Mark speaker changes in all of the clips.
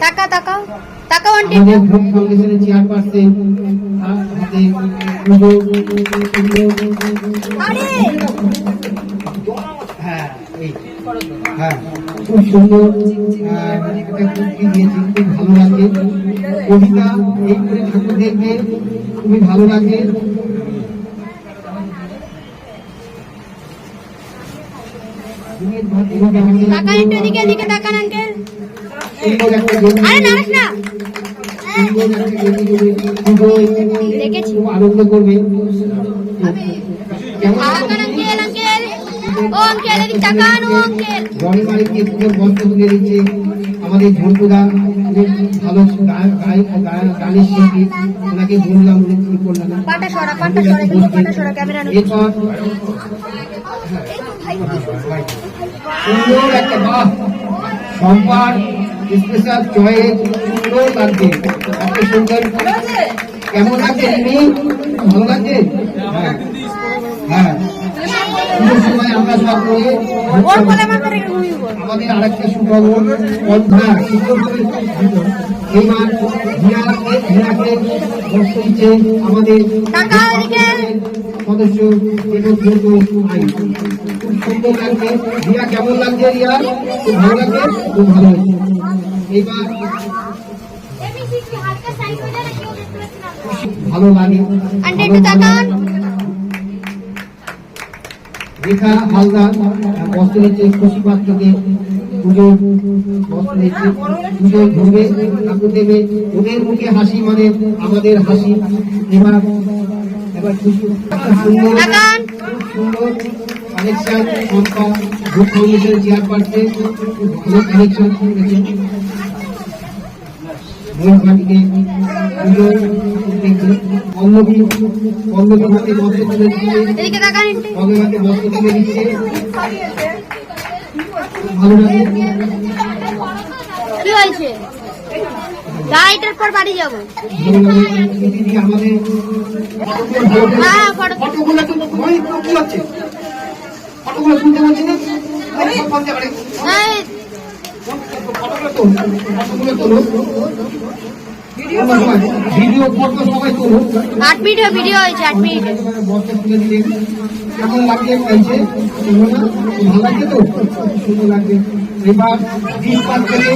Speaker 1: তাকা তাকাও তাকাও আন্টি
Speaker 2: ফাউন্ডেশনের চেয়ারপারসন
Speaker 1: আরে!
Speaker 2: হ্যাঁ হ্যাঁ খুব সুন্দর কুর্তি দিয়েছে খুব ভালো লাগে। কবিতা এই করে ঠাকুর দেখবে খুবই ভালো লাগে।
Speaker 1: তাকান একটু এদিকে এদিকে তাকান আঙ্কেল
Speaker 2: আনন্দ করবে বস্ত্র তুলে দিচ্ছে আমাদের ঝন্টুদা খুব ভালো গানের শিল্পী ওনাকে বললাম উনি কি করলেন না।
Speaker 1: পাটা সরা পাটা সরা এগুলো পাটা সরা ক্যামেরা নো
Speaker 2: এরপর সুন্দর সম্পার স্পেশাল সুন্দর লাগছে এত সুন্দর কেমন লাগছে রিমি ভালো লাগছে হ্যাঁ। হ্যাঁ। সময় আমরা সব রয়ে
Speaker 1: ওর কোলে মাথা রেখে ঘুমিয়ে পড়
Speaker 2: আমাদের আরেকটা সুখবর অধ্যা এইবার হিরাকে বস্ত্র দিচ্ছে আমাদের। সদস্য খুব সুন্দর লাগছে। রিয়া কেমন লাগছে রিয়া? খুব ভালো লাগছে? খুব ভালো হয়েছে এইবার ভালো লাগে। রেখা হালদার বস্ত্র হচ্ছে খুশি পাত্রকে পুজো পুজো ঘুরবে ঠাকুর দেবে। ওদের মুখে হাসি মানে আমাদের হাসি। এবার এবার সুন্দর সুন্দর কালেকশন সংখ্যা গ্রুপ ফাউন্ডেশন চেয়ারপারসন কালেকশন করেছে। ময়ূরঘাটিকে পুজো পল্লবী পল্লবী হাতে বস্ত্র তুলে দিচ্ছে।
Speaker 1: তাকান।
Speaker 2: বস্ত্র তুলে দিচ্ছে।
Speaker 1: কি হয়েছে? গাড়িটার পর বাড়ি যাব। হ্যাঁ
Speaker 2: ফটোগুলো শুনতে পাচ্ছি না। ভিডিও ফটো সবাই তোলো।
Speaker 1: আট মিনিট ভিডিও হয়েছে আট মিনিট।
Speaker 2: বস্ত্র তুলে দিলেন কেমন লাগছে পাইছে ভালো লাগছে তো? সুন্দর লাগছে। এবার দ্বীপ পাত থেকে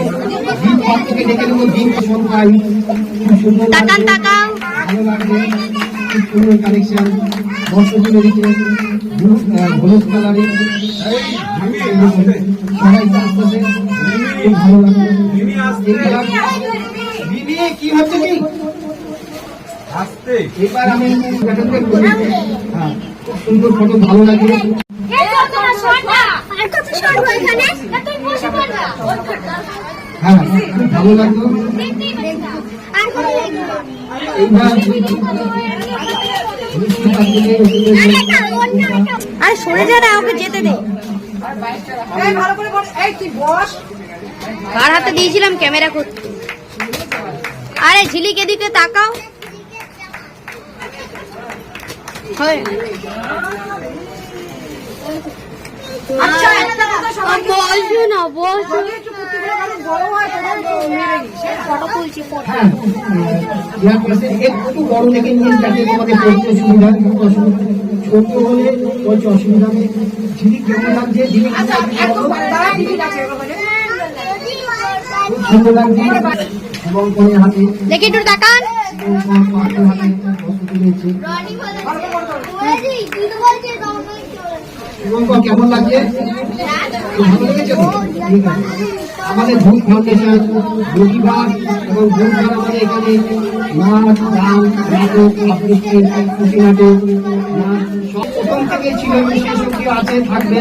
Speaker 2: দ্বীপ পাত থেকে ডেকে নেব দ্বীপ সন্ধ্যায় খুব সুন্দর
Speaker 1: তাকান
Speaker 2: লাগছে। সুন্দর কালেকশন বস্ত্র দিচ্ছে হলুদ কালারের সবাই ভালো লাগছে কি হচ্ছে কি? আমি হ্যাঁ সুন্দর ফটো ভালো লাগে হ্যাঁ খুব ভালো লাগল।
Speaker 1: আরে সরে যা না ওকে যেতে দে। কার হাতে দিয়েছিলাম ক্যামেরা করতে আরে ঝিলিক এদিকে তাকাও। হয়। আচ্ছা, বসো না বসো
Speaker 2: হ্যাঁ একটু বড় দেখে নিয়ে যাতে তোমাদের পড়তে সুবিধা হয়, অসুবিধা ছোট হলে বলছে অসুবিধা নেই কেমন লাগছে সুন্দর এবং কোনো হাতে
Speaker 1: দেখি একটু তাকান
Speaker 2: কেমন লাগছে ভালো লেগেছে তো ঠিক আছে আমাদের ধূপ ফাউন্ডেশন রবিবার এবং বুধবার আমাদের এখানে নাচ গান নাটক আবৃত্তি খুশি নাটক সব প্রথম থেকে ছিল এবং শেষ অব্দি আছে থাকবে।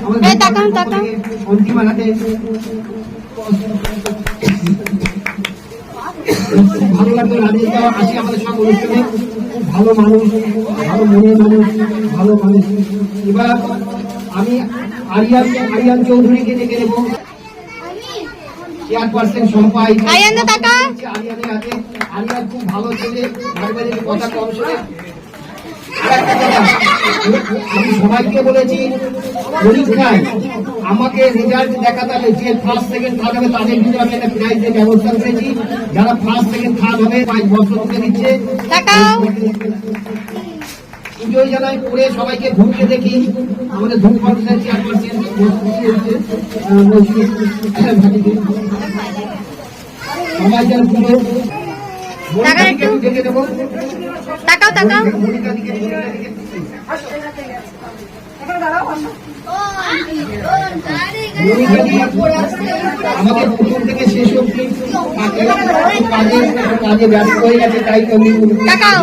Speaker 2: আমাদের
Speaker 1: এই তাকান, তাকান।
Speaker 2: অন্তিম হাতে ভালো লাগল রাজেশ আসি আমাদের সব অনুষ্ঠানে খুব ভালো মানুষ ভালো মনের মানুষ ভালো মানুষ। এবার আমি আরিয়ান আরিয়ান চৌধুরীকে ডেকে নেব। চেয়ারপারসন সম্পাই
Speaker 1: আরিয়ান দা টাকা।
Speaker 2: আরিয়ানের হাতে আরিয়ান খুব ভালো ছেলে মাঝে কথা কম শোনে। আমি সবাইকে বলেছি পরীক্ষায় আমাকে রেজাল্ট দেখাতে হবে যে ফার্স্ট সেকেন্ড থার্ড হবে তাদের ভিতরে আমি একটা প্রাইজের ব্যবস্থা করেছি। যারা ফার্স্ট সেকেন্ড থার্ড হবে পাঁচ বছর দিচ্ছে। পুজোয় জানাই করে সবাইকে ঘুরতে দেখি। আমাদের ধূপ ফাউন্ডেশন চেয়ারপারসন সবাই যেন পুজো।
Speaker 1: তাকাও
Speaker 2: প্রথম থেকে শেষ অবধি কাজে ব্যস্ত হয়ে গেছে তাই আমি
Speaker 1: তাকাও।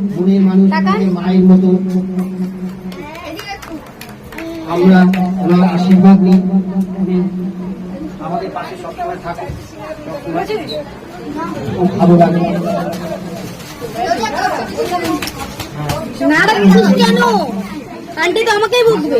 Speaker 2: মানুষ বোনের মানুষ। আমাদের মায়ের মতো। আমরা ওনার আশীর্বাদ নিই। আমাদের পাশে সবসময় থাকে ভালো লাগে।
Speaker 1: না কেন? আন্টি তো আমাকেই বুঝবে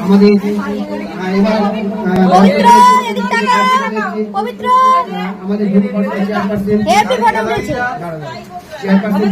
Speaker 2: আমাদের এবার
Speaker 1: পবিত্র
Speaker 2: আমাদের চেয়ারপারসন